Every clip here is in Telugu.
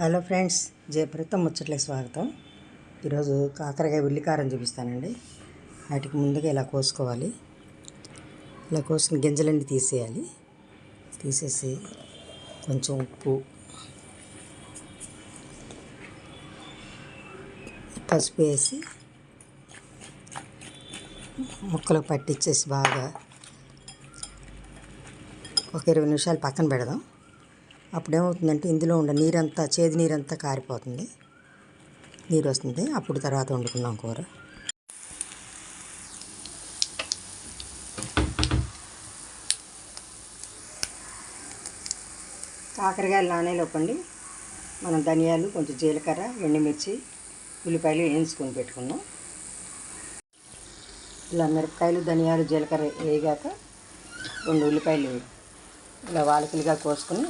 హలో ఫ్రెండ్స్ జయప్రత ముచ్చట్లకి స్వాగతం. ఈరోజు కాకరకాయ ఉల్లికారం చూపిస్తానండి. వాటికి ముందుగా ఇలా కోసుకోవాలి. ఇలా కోసుకుని గింజలన్నీ తీసేయాలి. తీసేసి కొంచెం ఉప్పు పసుపు వేసి ముక్కలు పట్టించేసి బాగా ఒక ఇరవై నిమిషాలు పక్కన పెడదాం. అప్పుడేమవుతుందంటే ఇందులో ఉండే నీరంతా చేదు నీరంతా కారిపోతుంది. నీరు వస్తుంది. అప్పుడు తర్వాత వండుకున్నాం కూర. కాకరకాయలు నానేలోపండి మనం ధనియాలు కొంచెం జీలకర్ర ఎండుమిర్చి ఉల్లిపాయలు వేయించుకొని పెట్టుకున్నాం. ఇలా మిరపకాయలు ధనియాలు జీలకర్ర వేయగాక రెండు ఉల్లిపాయలు ఇలా వాలకలుగా కోసుకుని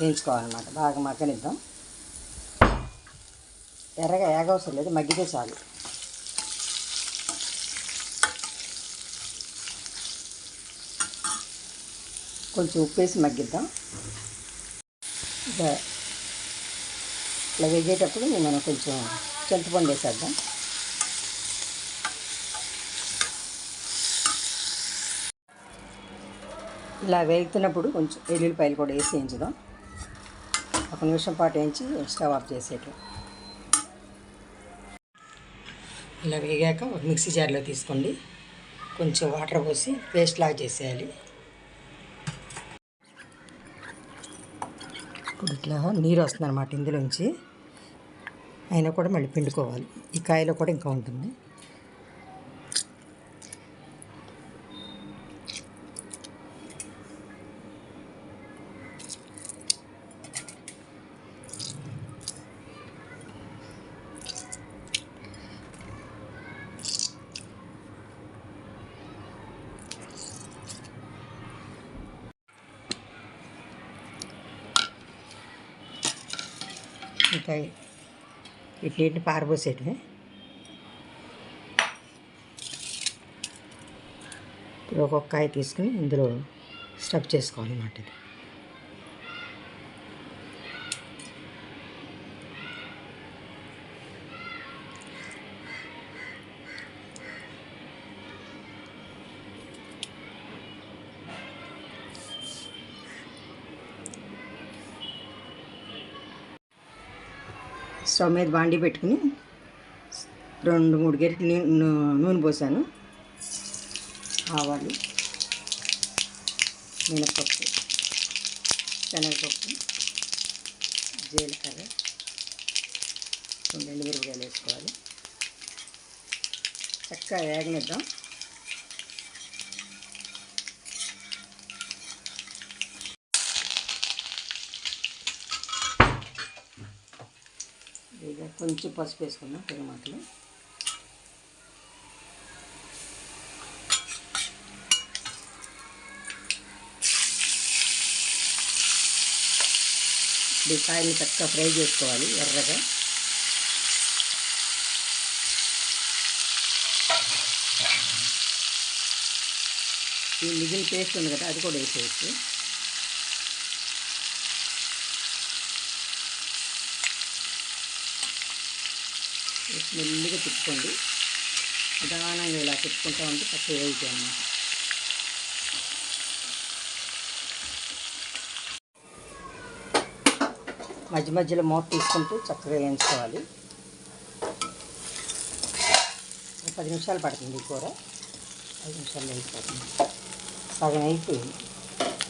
వేయించుకోవాలన్నమాట. బాగా మగ్గనిద్దాం. ఎర్రగా ఏగవసరం లేదు మగ్గితే చాలు. కొంచెం ఉప్పు వేసి మగ్గిద్దాం. ఇక ఇట్లా వేగేటప్పుడు మనం కొంచెం చింతపండు వేసేద్దాం. ఇలా వేగుతున్నప్పుడు కొంచెం ఎల్లుల్లిపాయలు కూడా వేసి వేయించుదాం. ఒక నిమిషం పాటు వేయించి స్టవ్ ఆఫ్ చేసేయటం. ఇలా వేగాక ఒక మిక్సీ జార్లో తీసుకోండి. కొంచెం వాటర్ పోసి పేస్ట్ లాగా చేసేయాలి. ఇప్పుడు ఇట్లా నీరు వస్తుంది అనమాట ఇందులోంచి. అయినా కూడా మళ్ళీ పిండుకోవాలి. ఈ కాయలో కూడా ఇంకా ఉంటుంది. ఇంకా ఇట్లా పారబోసేటివి ఇప్పుడు ఒక్కొక్క కాయ తీసుకుని ఇందులో స్టఫ్ చేసుకోవాలన్నమాట ఇది. స్టవ్ మీద బాండి పెట్టుకుని రెండు మూడు గరిటెలు నూ- నూనె పోసాను. ఆవాలు మినపప్పు శనగపప్పు జీలకర్ర రెండు ఎండు మిరపకాయలు వేసుకోవాలి. చక్కగా వేగనిద్దాం ఇక కొంచెం పసుపు వేసుకున్నాం పెరుమాటలు ఈ కాయలు చక్కగా ఫ్రై చేసుకోవాలి ఎర్రగా. ఈ మిగిలిన పేస్ట్ ఉంది కదా అది కూడా వేసేయచ్చు. మెల్లిగా తిప్పుకోండి. నిదానంగా ఇలా తిప్పుకుంటా ఉంటే చక్కగా వేయితే అన్నమాట. మధ్య మధ్యలో మూత తీసుకుంటూ చక్కగా వేయించుకోవాలి. పది నిమిషాలు పడుతుంది ఈ కూర. పది నిమిషాలు వేయిపోతుంది సగం అయిపోయింది.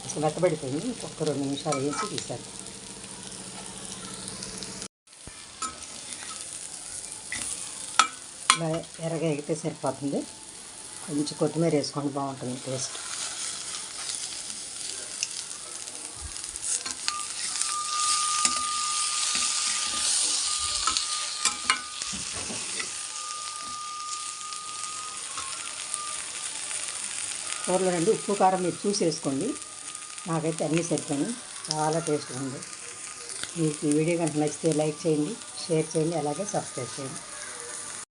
అసలు మెత్తబడిపోయింది. ఇంకొక రెండు నిమిషాలు వేసి తీసారు ఇలా ఎర్రగా ఎగితే సరిపోతుంది. కొంచెం కొత్తిమీర వేసుకోండి బాగుంటుంది టేస్ట్. కూరలో రండి ఉప్పు కారం మీరు చూసి వేసుకోండి. నాకైతే అన్నీ సరిపోయినాయి. చాలా టేస్ట్గా ఉంది. మీకు ఈ వీడియో కనుక నచ్చితే లైక్ చేయండి షేర్ చేయండి అలాగే సబ్స్క్రైబ్ చేయండి.